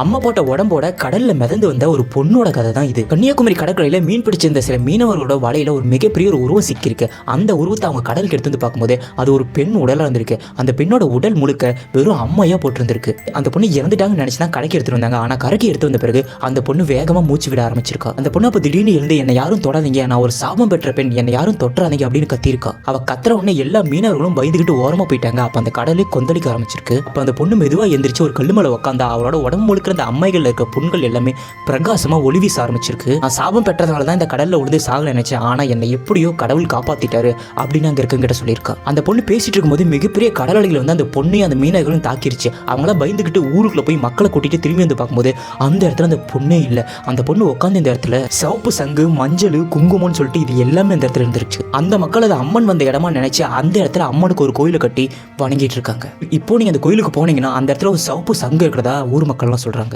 அம்மா போட்ட உடம்போட கடல்ல மிதந்து வந்த ஒரு பொண்ணோட கதை தான் இது. கன்னியாகுமரி கடற்கரையில மீன் பிடிச்சிருந்த சில மீனவர்களோட வலையில ஒரு மிகப்பெரிய ஒரு உருவம் சிக்கியிருக்கு. அந்த உருவத்தை அவங்க கடலுக்கு எடுத்து வந்து பார்க்கும்போது அது ஒரு பெண் உடலா இருந்திருக்கு. அந்த பெண்ணோட உடல் முழுக்க வெறும் அம்மையா போட்டிருந்திருக்கு. அந்த பொண்ணு இறந்துட்டாங்கன்னு நினைச்சு தான் கடைக்கு எடுத்துட்டு வந்தாங்க. ஆனா கரைக்கு எடுத்து வந்த பிறகு அந்த பொண்ணு வேகமா மூச்சு விட ஆரம்பிச்சிருக்கா. அந்த பொண்ணு அப்ப திடீர்னு எழுந்து என்னை யாரும் தொடாதீங்க. நான் ஒரு சாபம் பெற்ற பெண். என்னை யாரும் தொட்டுறாதீங்க அப்படின்னு கத்திருக்கா அவ கத்துற உடனே எல்லா மீனவர்களும் பயந்துகிட்டு ஓரமா போயிட்டாங்க. அப்ப அந்த கடலே கொந்தளிக்க ஆரம்பிச்சிருக்கு. அப்ப அந்த பொண்ணு மெதுவா எந்திரிச்சு ஒரு கல்லு மேல உட்காந்தா அவரோட உடம்பு முழுக்க முழுக்கிற அந்த அம்மைகள்ல இருக்க புண்கள் எல்லாமே பிரகாசமாக ஒளி வீச ஆரம்பிச்சிருக்கு. நான் சாபம் பெற்றதுனால தான் இந்த கடலில் உழுது சாகல நினைச்சேன். ஆனால் என்னை எப்படியோ கடவுள் காப்பாத்திட்டாரு அப்படின்னு அங்கே இருக்கங்கிட்ட சொல்லியிருக்கா. அந்த பொண்ணு பேசிட்டு இருக்கும்போது மிகப்பெரிய கடல் வந்து அந்த பொண்ணையும் அந்த மீனவர்களும் தாக்கிருச்சு. அவங்களாம் பயந்துக்கிட்டு ஊருக்குள்ள போய் மக்களை கூட்டிட்டு திரும்பி வந்து பார்க்கும்போது அந்த இடத்துல அந்த பொண்ணே இல்லை. அந்த பொண்ணு உட்காந்து இந்த இடத்துல சிவப்பு சங்கு மஞ்சள் குங்குமம்னு சொல்லிட்டு இது எல்லாமே அந்த இடத்துல இருந்துருச்சு. அந்த மக்கள் அதை அம்மன் வந்த இடமா நினைச்சு அந்த இடத்துல அம்மனுக்கு ஒரு கோயிலை கட்டி வணங்கிட்டு இருக்காங்க. இப்போ நீங்க அந்த கோயிலுக்கு போனீங்கன்னா அந்த இடத்துல ஒரு சிவப்பு சங்கு இருக்கிறதா ஊர் மக்கள்லாம் சொல்றாங்க. orang